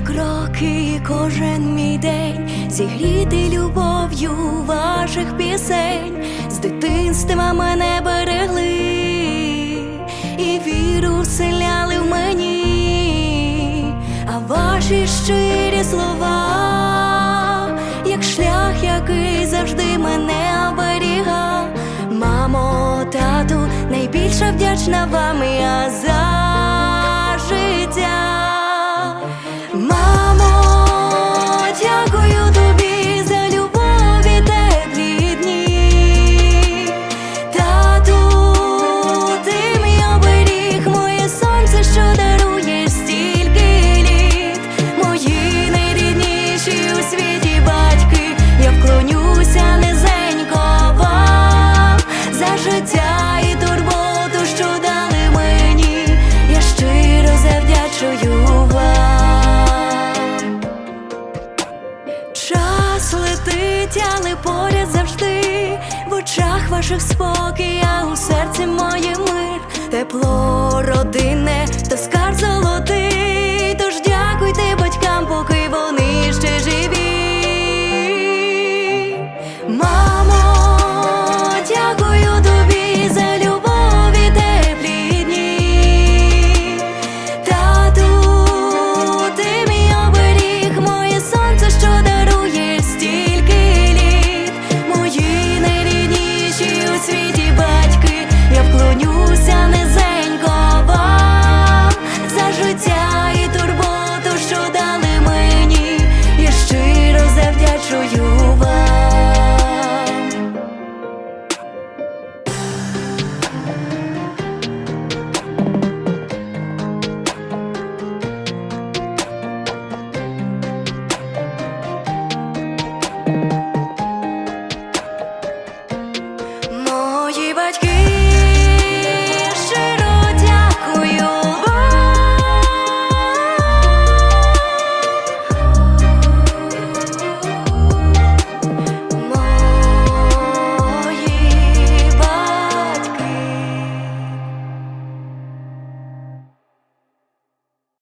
кроки, кожен мій день, зігріти любов'ю ваших пісень, з дитинства мене берегли, і віру вселяли в мені, а ваші щирі слова, як шлях, який завжди мене оберігав. Мамо, тату, найбільше вдячна вам я за летить, поряд завжди. В очах ваших спокій, а у серці моє мир, тепло скарб